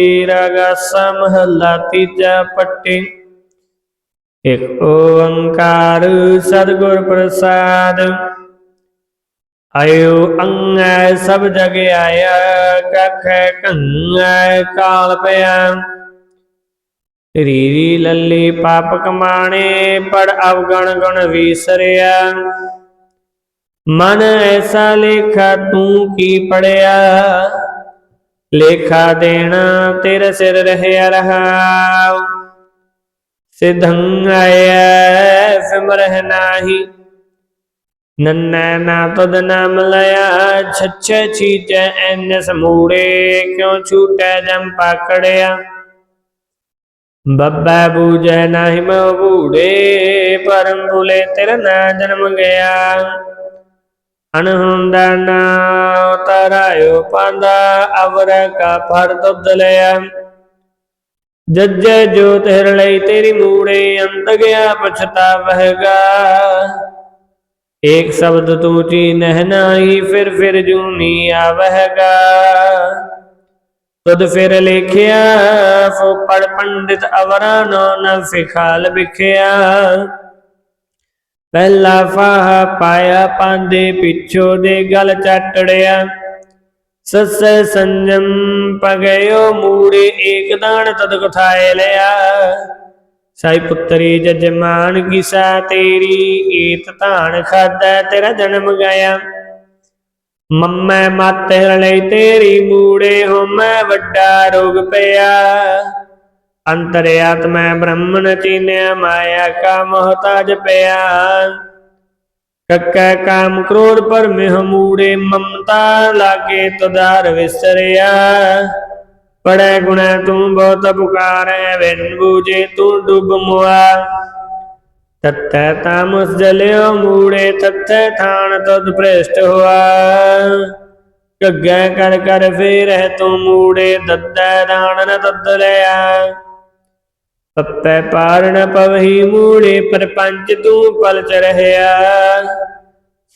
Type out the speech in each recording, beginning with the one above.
ਰਗਸ ਮਹਲਾ ਤੀਜਾ ਪੱਟੀ। ਇਕ ਓੰਕਾਰ ਸਤਿਗੁਰ ਪ੍ਰਸਾਦ। ਆਇਓ ਅੰਗੈ ਸਭ ਜਗ ਆਇਆ, ਕਖੈ ਕੰਗੈ ਕਾਲ ਪਿਆ। ਰੀਰੀ ਲੱਲੀ ਪਾਪ ਕਮਾਣੇ, ਪੜ ਅਵਗਣ ਗੁਣ ਵੀਸਰਿਆ। ਮਨ ਐਸਾ ਲੇਖਾ ਤੂੰ ਕੀ ਪੜਿਆ? ਲੇਖਾ ਦੇਣਾ ਤੇਰੇ ਸਿਰ ਰਹਿਆ ਰਹਾਉ। ਸਿਧੰ ਆਇਆ ਸਿਮਰਹਿ ਨਾਹੀ। ਨੰਨੈ ਨਾ ਤਦ ਨਾਮ ਲਿਆ ਛੱਛੇ ਚੀਜੈ ਐਨ ਸਮੂੜੇ, ਕਿਉ ਛੂਟੈ ਜਮ ਪਾਕੜਿਆ। ਬੱਬਾ ਬੂਝੈ ਨਾਹੀ ਮੋ ਬੂੜੇ ਪਰਮ ਬੁਲੇ ਤੇਰਾ ਨਾ ਜਨਮ ਗਿਆ। ਅਨਹੁੰਦਾ ਤਰਾਇਓ ਪਾਂਦਾ, ਅਵਰ ਕਾ ਫੜ ਦੁੱਧ ਲਿਆ। ਜੱਜੇ ਜੋ ਤੇਰ ਲਈ ਤੇਰੀ ਮੂੜੇ ਅੰਤ ਗਿਆ ਪਛਤਾਵਹਿਗਾ ਏਕ ਸ਼ਬਦ ਤੂੰ ਚੀ ਨਹਿ ਨਾਹੀ ਫਿਰ ਫਿਰ ਜੂਨੀ ਆਵਹਿਗਾ ਤੁਧ ਫਿਰ ਲੇਖਿਆ, ਫੋ ਪੜ ਪੰਡਿਤ ਅਵਰਾਂ ਨੋ ਨ ਫਿਖਾਲ ਵਿਖਿਆ। ਪਹਿਲਾ ਫਾਹ ਪਾਇਆ ਪਾਂਦੇ ਪਿੱਛੋਂ ਦੇ ਗਲ ਚੱਟੜਿਆ। ਸਸੈ ਸੰਜਮ ਪਗਿਓ ਮੂੜੇ ਏਕ ਦਾਣ ਤਦ ਕਥਾਏ ਲਿਆ। ਸਾਈ ਪੁੱਤਰੀ ਜਜਮਾਨ ਕਿਸਾ ਤੇਰੀ, ਏਤ ਧਾਨ ਖਾਦਾ ਤੇਰਾ ਜਨਮ ਗਾਇਆ। ਮੰਮੈ ਮਾਤੇ ਲਈ ਤੇਰੀ ਮੂੜੇ ਹੋ ਮੈਂ ਵੱਡਾ ਰੋਗ ਪਿਆ। ਅੰਤਰਿਆਤਮੈ ਬ੍ਰਹਮਣ ਚੀਨਿਆ ਮਾਇਆ ਕਾ ਮਹਤਾਜ ਪਿਆ। ਕੱਕੈ ਕਾਮ ਕ੍ਰੋਧ ਪਰ ਮੂੜੇ ਮਮਤਾ ਲਾਗੇ ਤੁਦਾਰ ਵਿਸਰਿਆ। ਪੜੈ ਗੁਣੈ ਤੂੰ ਬਹੁਤ ਪੁਕਾਰੈ ਵਿਨ ਬੂਝੇ ਤੂੰ ਡੁੱਬ ਮੁਆ। ਤਤੈ ਤਾਮਸ ਜਲਿਓ ਮੂੜੇ, ਤਤੈ ਥਾਨ ਤਦ ਭ੍ਰਿਸ਼ਟ ਹੋਆ। ਕੱਗੈ ਕਰ ਕਰ ਫੇਰਹਿ ਤੂੰ ਮੂੜੇ ਦੱਦੈ ਦਾਣ ਨ ਤਦ ਲਿਆ। ਪੱਪੈ ਪਾਰਣ ਪਵਹੀ ਮੂੜੇ ਪਰਪੰਚ ਤੂੰ ਪਲ ਚ ਰਹਿਆ।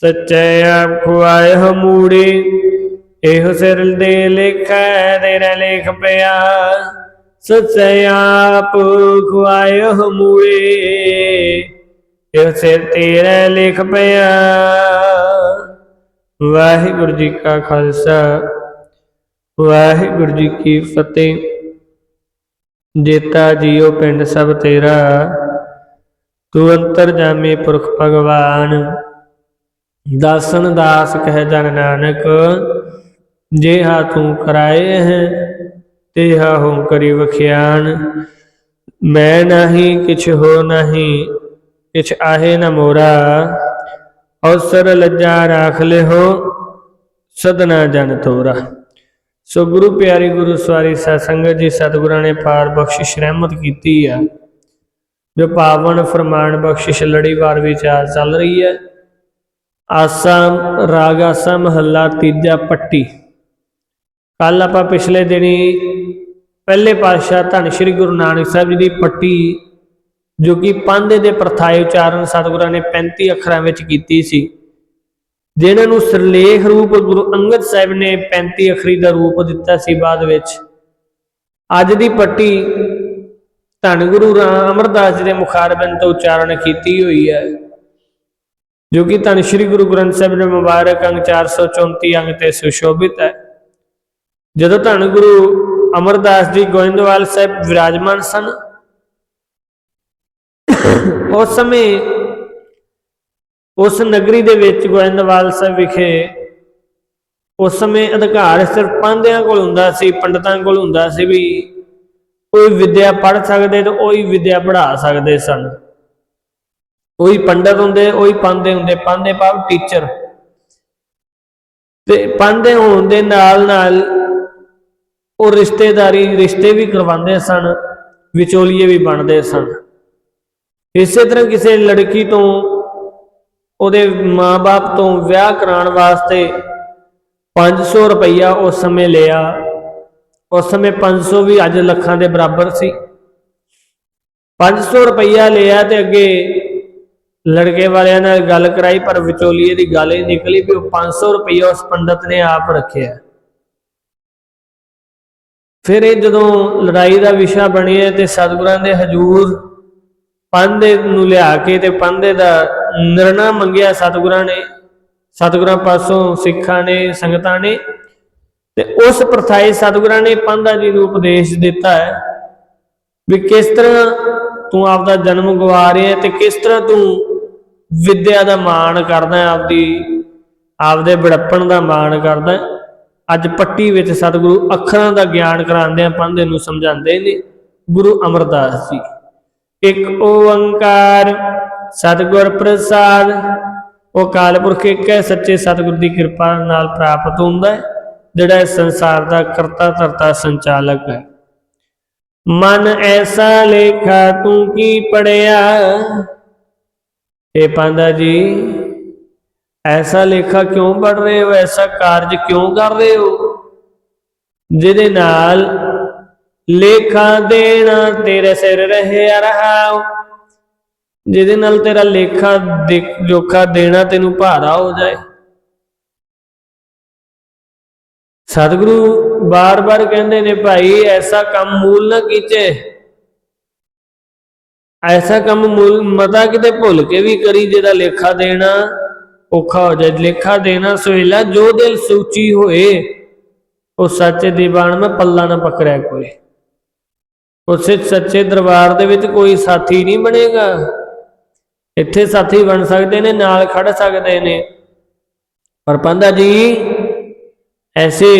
ਸੱਚੇ ਆਪ ਖੁਆਏ ਹਮੂੜੇ ਇਹੋ ਸਿਰ ਦੇ ਲਿਖੈ ਤੇਰਾ ਲੇਖ ਪਿਆ। ਸੱਚੇ ਆਪ ਖੁਆਏ ਹਮੂੜੇ ਇਹੋ ਸਿਰ ਤੇਰਾ ਲੇਖ ਪਿਆ। ਵਾਹਿਗੁਰੂ ਜੀ ਕਾ ਖਾਲਸਾ, ਵਾਹਿਗੁਰੂ ਜੀ ਕੀ ਫਤਿਹ। ਜੇਤਾ ਜੀਓ ਪਿੰਡ ਸਭ ਤੇਰਾ, ਤੂੰ ਅੰਤਰ ਜਾਮੇ ਪੁਰਖ ਭਗਵਾਨ। ਦਾਸਨ ਦਾਸ ਕਹਿ ਜਨ ਨਾਨਕ, ਜੇਹਾ ਤੂੰ ਕਰਾਏ ਹੈ ਤੇ ਤੇਹਾ ਹੋ ਕਰੀ ਵਖਿਆਨ। ਮੈਂ ਨਹੀਂ, ਕਿਛ ਹੋ ਨਹੀਂ, ਕਿਛ ਆਹੇ ਨ ਮੋਰਾ। ਔਸਰ ਲੱਜਾ ਰਾਖ ਲਿਓ ਸਦਨਾ ਜਨ ਤੋਰਾ। ਸੋ ਗੁਰੂ ਪਿਆਰੀ ਗੁਰੂ ਸਵਾਰੀ ਸਾਧ ਸੰਗਤ ਜੀ, ਸਤਿਗੁਰਾਂ ਨੇ ਪਾਰ ਬਖਸ਼ਿਸ਼ ਰਹਿਮਤ ਕੀਤੀ ਆ। ਜੋ ਪਾਵਨ ਫਰਮਾਨ ਬਖਸ਼ਿਸ਼ ਲੜੀਵਾਰ ਵਿਚਾਰ ਚੱਲ ਰਹੀ ਹੈ। ਆਸਾ ਰਾਗ, ਆਸਾ ਮਹੱਲਾ, ਤੀਜਾ ਪੱਟੀ। ਕੱਲ ਆਪਾਂ ਪਿਛਲੇ ਦਿਨੀ ਪਹਿਲੇ ਪਾਤਸ਼ਾਹ ਧੰਨ ਸ਼੍ਰੀ ਗੁਰੂ ਨਾਨਕ ਸਾਹਿਬ ਜੀ ਦੀ ਪੱਟੀ, ਜੋ ਕਿ ਪਾਂਦੇ ਦੇ ਪ੍ਰਥਾਏ ਉਚਾਰਨ ਸਤਿਗੁਰਾਂ ਨੇ 35 ਅੱਖਰਾਂ ਵਿੱਚ ਕੀਤੀ ਸੀ। ਜਿਨ੍ਹਾਂ ਨੂੰ ਸਿਰਲੇਖ ਰੂਪ ਗੁਰੂ ਅੰਗਦ ਸਾਹਿਬ ਨੇ 35 ਅੱਖਰੀ ਦਾ ਰੂਪ ਦਿੱਤਾ ਸੀ ਬਾਅਦ ਵਿੱਚ। ਅੱਜ ਦੀ ਪੱਟੀ ਧੰਨ ਗੁਰੂ ਅਮਰਦਾਸ ਜੀ ਦੇ ਮੁਖਾਰਬਿੰਦ ਤੋਂ ਉਚਾਰਨ ਕੀਤੀ ਹੋਈ ਹੈ, ਜੋ ਕਿ ਧੰਨ ਸ਼੍ਰੀ ਗੁਰੂ ਗ੍ਰੰਥ ਸਾਹਿਬ ਦੇ ਮੁਬਾਰਕ ਅੰਗ 434 ਅੰਗ ਤੇ ਸੁਸ਼ੋਭਿਤ ਹੈ। ਜਦੋਂ ਧੰਨ ਗੁਰੂ ਅਮਰਦਾਸ ਜੀ ਗੋਇੰਦਵਾਲ ਸਾਹਿਬ ਵਿਰਾਜਮਾਨ ਸਨ, ਉਸ ਸਮੇਂ ਉਸ ਨਗਰੀ ਦੇ ਵਿੱਚ ਗੋਇੰਦਵਾਲ ਸਾਹਿਬ ਵਿਖੇ ਉਸ ਸਮੇਂ ਅਧਿਕਾਰ ਸਿਰਫ ਪਾਂਧਿਆਂ ਕੋਲ ਹੁੰਦਾ ਸੀ, ਪੰਡਤਾਂ ਕੋਲ ਹੁੰਦਾ ਸੀ ਵੀ ਕੋਈ ਵਿਦਿਆ ਪੜ੍ਹ ਸਕਦੇ ਤੇ ਉਹੀ ਵਿਦਿਆ ਪੜ੍ਹਾ ਸਕਦੇ ਸਨ। ਉਹੀ ਪੰਡਤ ਹੁੰਦੇ, ਉਹੀ ਪਾਂਧੇ ਹੁੰਦੇ, ਪਾਂਧੇ ਭਾਵ ਟੀਚਰ ਤੇ ਪਾਂਧੇ ਹੋਣ ਦੇ ਨਾਲ ਨਾਲ ਉਹ ਰਿਸ਼ਤੇਦਾਰੀ, ਰਿਸ਼ਤੇ ਵੀ ਕਰਵਾਉਂਦੇ ਸਨ, ਵਿਚੋਲੀਏ ਵੀ ਬਣਦੇ ਸਨ। ਇਸੇ ਤਰ੍ਹਾਂ ਕਿਸੇ ਲੜਕੀ ਤੋਂ ਉਹਦੇ ਮਾਪੇ ਤੋਂ ਵਿਆਹ ਕਰਾਉਣ ਵਾਸਤੇ 500 ਰੁਪਈਆ ਉਸ ਸਮੇਂ ਲਿਆ। ਉਸ ਸਮੇਂ 500 ਵੀ ਅੱਜ ਲੱਖਾਂ ਦੇ ਬਰਾਬਰ ਸੀ। 500 ਰੁਪਈਆ ਲਿਆ ਤੇ ਅੱਗੇ ਲੜਕੇ ਵਾਲਿਆਂ ਨਾਲ ਗੱਲ ਕਰਾਈ, ਪਰ ਵਿਚੋਲੀਏ ਦੀ ਗੱਲ ਹੀ ਨਿਕਲੀ ਵੀ ਉਹ 500 ਰੁਪਈਆ ਉਸ ਪੰਡਤ ਨੇ ਆਪ ਰੱਖਿਆ। ਫਿਰ ਇਹ ਜਦੋਂ ਲੜਾਈ ਦਾ ਵਿਸ਼ਾ ਬਣਿਆ ਤੇ ਸਤਿਗੁਰਾਂ ਦੇ ਹਜੂਰ ਪਾਂਦੇ ਨੂੰ ਲਿਆ ਕੇ ਤੇ ਪਾਂਦੇ ਦਾ ਨਿਰਣਾ ਮੰਗਿਆ ਸਤਿਗੁਰਾਂ ਨੇ ਸਤਿਗੁਰਾਂ ਪਾਸੋਂ ਸਿੱਖਾਂ ਨੇ ਸੰਗਤਾਂ ਨੇ ਤੇ ਉਸ ਪ੍ਰਥਾਏ ਸਤਿਗੁਰਾਂ ਨੇ ਪਾਂਦਾ ਜੀ ਨੂੰ ਉਪਦੇਸ਼ ਦਿੱਤਾ ਹੈ ਵੀ ਕਿਸ ਤਰ੍ਹਾਂ ਤੂੰ ਆਪਦਾ ਜਨਮ ਗਵਾ ਰਿਹਾ ਤੇ ਕਿਸ ਤਰ੍ਹਾਂ ਤੂੰ ਵਿਦਿਆ ਦਾ ਮਾਣ ਕਰਦਾ ਹੈ, ਆਪਦੀ ਆਪਦੇ ਬੜਪਣ ਦਾ ਮਾਣ ਕਰਦਾ ਹੈ। ਅੱਜ ਪੱਟੀ ਵਿੱਚ ਸਤਿਗੁਰੂ ਅੱਖਰਾਂ ਦਾ ਗਿਆਨ ਕਰਾਉਂਦੇ ਆ ਪੰਦੇ ਨੂੰ ਸਮਝਾਉਂਦੇ ਨੇ ਗੁਰੂ ਅਮਰਦਾਸ ਜੀ ਇੱਕ ਓੰਕਾਰ ਸਤਿਗੁਰ ਪ੍ਰਸਾਦ, ਉਹ ਕਾਲਪੁਰਖ ਇੱਕ ਹੈ, ਸੱਚੇ ਸਤਿਗੁਰ ਦੀ ਕਿਰਪਾ ਨਾਲ ਪ੍ਰਾਪਤ ਹੁੰਦਾ ਹੈ, ਜਿਹੜਾ ਇਸ ਸੰਸਾਰ ਦਾ ਕਰਤਾ ਧਰਤਾ ਸੰਚਾਲਕ ਹੈ। ਮਨ ਐਸਾ ਲੇਖਾ ਤੂੰ ਕੀ ਪੜਿਆ ਇਹ ਪਾਂਦਾ ਜੀ, ਐਸਾ ਲੇਖਾ ਕਿਉਂ ਪੜ ਰਹੇ ਹੋ? ਐਸਾ ਕਾਰਜ ਕਿਉਂ ਕਰ ਰਹੇ ਹੋ? ਜਿਹਦੇ ਨਾਲ ਲੇਖਾ ਦੇਣਾ ਤੇਰੇ ਸਿਰ ਰਹਿਆ ਰਹਾ ਜਿਹਦੇ ਨਾਲ ਤੇਰਾ ਲੇਖਾ ਦੇ- ਜੋਖਾ ਦੇਣਾ ਤੈਨੂੰ ਭਾਰਾ ਹੋ ਜਾਏ। ਸਤਿਗੁਰੂ ਬਾਰ-ਬਾਰ ਕਹਿੰਦੇ ਨੇ, ਭਾਈ, ਐਸਾ ਕੰਮ ਮੂਲ ਨਾ ਕੀਚੇ। ਐਸਾ ਕੰਮ ਮੂਲ ਮਤਾ ਕਿਤੇ ਭੁੱਲ ਕੇ ਵੀ ਕਰੀ ਜਿਹਦਾ ਲੇਖਾ ਦੇਣਾ ਔਖਾ ਹੋ ਜਾਏ। ਲੇਖਾ ਦੇਣਾ ਸੁਹੇਲਾ ਜੋ ਦਿਲ ਸੂਚੀ ਹੋਏ, ਉਹ ਸੱਚੇ ਦੀਵਾਨ ਮੈਂ ਪੱਲਾ ਨਾ ਪਕੜਿਆ ਕੋਈ। ਉਸੇ ਸੱਚੇ ਦਰਬਾਰ ਦੇ ਵਿੱਚ ਕੋਈ ਸਾਥੀ ਨਹੀਂ ਬਣੇਗਾ। ਇੱਥੇ ਸਾਥੀ ਬਣ ਸਕਦੇ ਨੇ, ਨਾਲ ਖੜ ਸਕਦੇ ਨੇ। ਪਰ ਪੰਦਾ ਜੀ, ਐਸੇ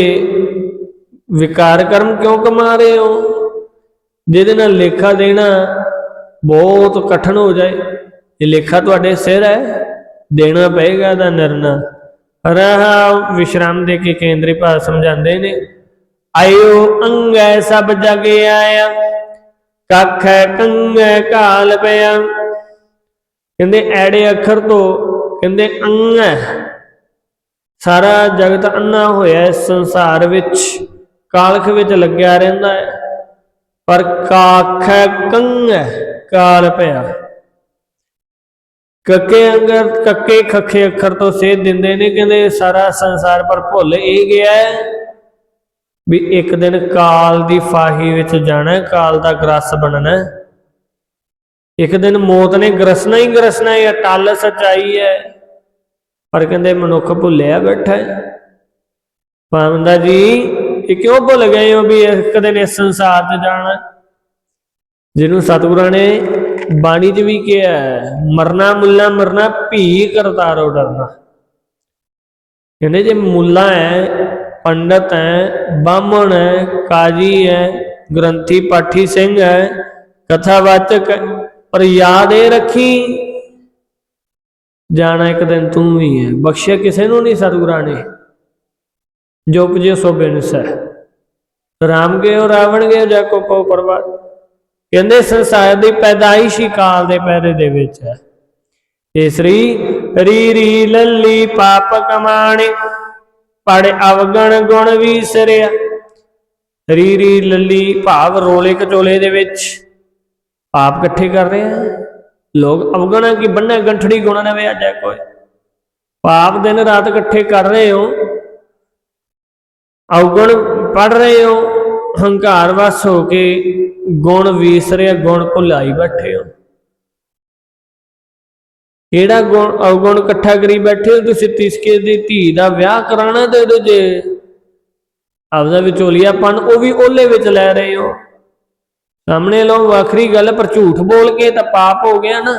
ਵਿਕਾਰ ਕਰਮ ਕਿਉਂ ਕਮਾ ਰਹੇ ਹੋ? ਜਿਹਦੇ ਨਾਲ ਲੇਖਾ ਦੇਣਾ ਬਹੁਤ ਕਠਨ ਹੋ ਜਾਏ। ਇਹ ਲੇਖਾ ਤੁਹਾਡੇ ਸਿਰ ਹੈ, ਦੇਣਾ ਪਏਗਾ ਦਾ ਨਿਰਣਾ। ਰਹਾ ਵਿਸ਼ਰਾਮ ਦੇ ਕੇ ਕੇਂਦਰੀ ਭਾਵ ਸਮਝਾਉਂਦੇ ਨੇ, ਆਇਓ ਅੰਗੈ ਸਭ ਜਗ ਆਇਆ, ਕੱਖ ਕੰਗੈ ਕਾਲ ਪਿਆ। ਕਹਿੰਦੇ ਐੜੇ ਅੱਖਰ ਤੋਂ ਕਹਿੰਦੇ ਅੰਗ ਹੈ ਸਾਰਾ ਜਗਤ ਅੰਨਾ ਹੋਇਆ ਇਸ ਸੰਸਾਰ ਵਿੱਚ, ਕਾਲਖ ਵਿੱਚ ਲੱਗਿਆ ਰਹਿੰਦਾ ਹੈ, ਪਰ ਕਾਖ ਕੰਗ ਕਾਲ ਪਿਆ। ਕੱਕੇ ਅੰਗਰ ਕੱਕੇ ਖੱਖੇ ਅੱਖਰ ਤੋਂ ਸੇਧ ਦਿੰਦੇ ਨੇ, ਕਹਿੰਦੇ ਸਾਰਾ ਸੰਸਾਰ ਪਰ ਭੁੱਲ ਇਹ ਗਿਆ ਹੈ ਵੀ ਇੱਕ ਦਿਨ ਕਾਲ ਦੀ ਫਾਹੀ ਵਿੱਚ ਜਾਣਾ ਕਾਲ ਦਾ ਗ੍ਰਸ ਬਣਨਾ ਇੱਕ ਦਿਨ ਮੌਤ ਨੇ ਗਰਸਣਾ ਹੀ ਗਰਸਣਾ ਹੈ ਅਟਲ ਸਚਾਈ ਹੈ। ਪਰ ਕਹਿੰਦੇ ਮਨੁੱਖ ਭੁੱਲਿਆ ਬੈਠਾ ਹੈ। ਪਾਵੰਦਾ ਜੀ ਇਹ ਕਿਉਂ ਭੁੱਲ ਗਏ ਹੋ ਵੀ ਇੱਕ ਦਿਨ ਇਸ ਸੰਸਾਰ 'ਚ ਜਾਣਾ? ਜਿਹਨੂੰ ਸਤਿਗੁਰਾਂ ਨੇ ਬਾਣੀ 'ਚ ਵੀ ਕਿਹਾ ਹੈ, ਮਰਨਾ ਮੁੱਲਾ ਮਰਨਾ ਭੀ ਕਰਤਾਰੋ ਡਰਨਾ। ਕਹਿੰਦੇ ਜੇ ਮੁੱਲਾ ਹੈ ਪੰਡਤ ਹੈ ਬਾਹਮਣ ਹੈ ਕਾਜੀ ਹੈ ਗ੍ਰੰਥੀ ਪਾਠੀ ਸਿੰਘ ਹੈ ਕਥਾਵਾਚਕ ਪਰ ਯਾਦ ਇਹ ਰੱਖੀ, ਜਾਣਾ ਇੱਕ ਦਿਨ ਤੂੰ ਵੀ ਹੈ, ਬਖਸ਼ਿਆ ਕਿਸੇ ਨੂੰ ਨਹੀਂ ਸਤਿਗੁਰਾਂ ਨੇ ਜੋ ਪੁਜੇ ਸੋ ਬਿਨਸ ਹੈ ਰਾਮ ਗਏ ਰਾਵਣ ਗਏ ਜਾ ਕੋ ਕੋ ਪਰਵਾਹ। ਕਹਿੰਦੇ ਸੰਸਾਰ ਦੀ ਪੈਦਾਇਸ਼ ਹੀ ਕਾਲ ਦੇ ਪੈਰੇ ਦੇ ਵਿੱਚ ਹੈ। ਇਹ ਸ੍ਰੀ ਰੀ ਰੀ ਲੱਲੀ ਪਾਪ ਕਮਾਣੇ, ਪੜ ਅਵਗਣ ਗੁਣ ਵੀਸਰਿਆ ਰੀ ਰੀ ਲੱਲੀ ਭਾਵ ਰੋਲੇ ਕਚੋਲੇ ਦੇ ਵਿੱਚ। ਪਾਪ ਇਕੱਠੇ ਕਰ ਰਹੇ ਆ। ਲੋਕ ਅਵਗਣਾ ਕੀ ਬੰਨੇ ਗੰਠੜੀ ਗੁਣਾ ਨੇ ਵਿਆਜਾ ਕੋਈ। ਪਾਪ ਦਿਨ ਰਾਤ ਇਕੱਠੇ ਕਰ ਰਹੇ ਹੋ। ਅਵਗੁਣ ਪੜ ਰਹੇ ਹੋ। ਹੰਕਾਰ ਵਸ ਹੋ ਕੇ ਗੁਣ ਵੀਸਰਿਆ ਗੁਣ ਭੁਲਾਈ ਬੈਠੇ ਹੋ। ਕਿਹੜਾ ਗੁਣ? ਅਵਗੁਣ ਇਕੱਠਾ ਕਰੀ ਬੈਠੇ ਹੋ ਤੁਸੀਂ, ਤਿਸਕੇ ਦੀ ਧੀ ਦਾ ਵਿਆਹ ਕਰਾਣਾ ਤੇ ਦੋ ਜੇ। ਆਪਦਾ ਵਿਚੋਲੀਆਪਨ ਉਹ ਵੀ ਉਹਲੇ ਵਿੱਚ ਲੈ ਰਹੇ ਹੋ। ਸਾਹਮਣੇ ਲੋ ਵੱਖਰੀ ਗੱਲ, ਪਰ ਝੂਠ ਬੋਲ ਕੇ ਤਾਂ ਪਾਪ ਹੋ ਗਿਆ ਨਾ।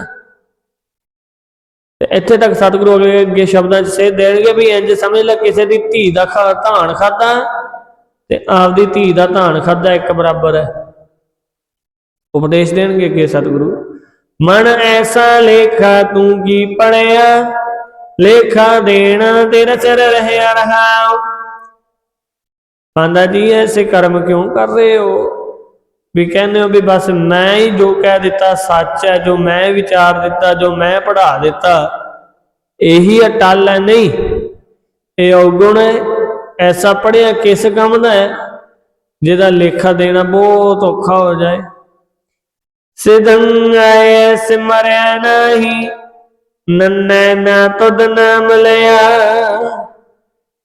ਤੇ ਇੱਥੇ ਤੱਕ ਸਤਿਗੁਰੂ ਅਗਲੇ ਅੱਗੇ ਸ਼ਬਦਾਂ 'ਚ ਸੇਧ ਦੇਣਗੇ ਵੀ ਇੰਜ ਸਮਝ ਲੈ ਕਿਸੇ ਦੀ ਧੀ ਦਾ ਧਾਨ ਖਾਦਾ ਤੇ ਆਪਦੀ ਧੀ ਦਾ ਧਾਨ ਖਾਦਾ ਇੱਕ ਬਰਾਬਰ ਹੈ। ਉਪਦੇਸ਼ ਦੇਣਗੇ ਅੱਗੇ ਸਤਿਗੁਰੂ। ਮਨ ਐਸਾ ਲੇਖਾ ਤੂੰ ਕੀ ਪੜਿਆ ਲੇਖਾ ਦੇਣਾ ਤੇਰਾ ਸਿਰ ਰਹਿਆ ਰਹਾ ਪਾਂਦਾ ਜੀ, ਐਸੇ ਕਰਮ ਕਿਉਂ ਕਰ ਰਹੇ ਹੋ? ਵੀ ਕਹਿੰਦੇ ਹੋ ਵੀ ਬਸ ਮੈਂ ਹੀ ਜੋ ਕਹਿ ਦਿੱਤਾ, ਸੱਚ ਹੈ, ਜੋ ਮੈਂ ਵਿਚਾਰ ਦਿੱਤਾ, ਜੋ ਮੈਂ ਪੜ੍ਹਾ ਦਿੱਤਾ, ਇਹੀ ਅਟਲ ਹੈ ਨਹੀਂ। ਇਹ ਔਗੁਣ ਹੈ, ਐਸਾ ਪੜਿਆ ਕਿਸ ਕੰਮ ਦਾ ਹੈ, ਜਿਹਦਾ ਲੇਖਾ ਦੇਣਾ ਬਹੁਤ ਔਖਾ ਹੋ ਜਾਏ। ਸਿਦੰ ਆਏ ਸਿਮਰਿਆ ਨਹੀਂ, ਨੰਨੇ ਨਾ ਤੁਧ ਨਾਮ ਲਿਆ।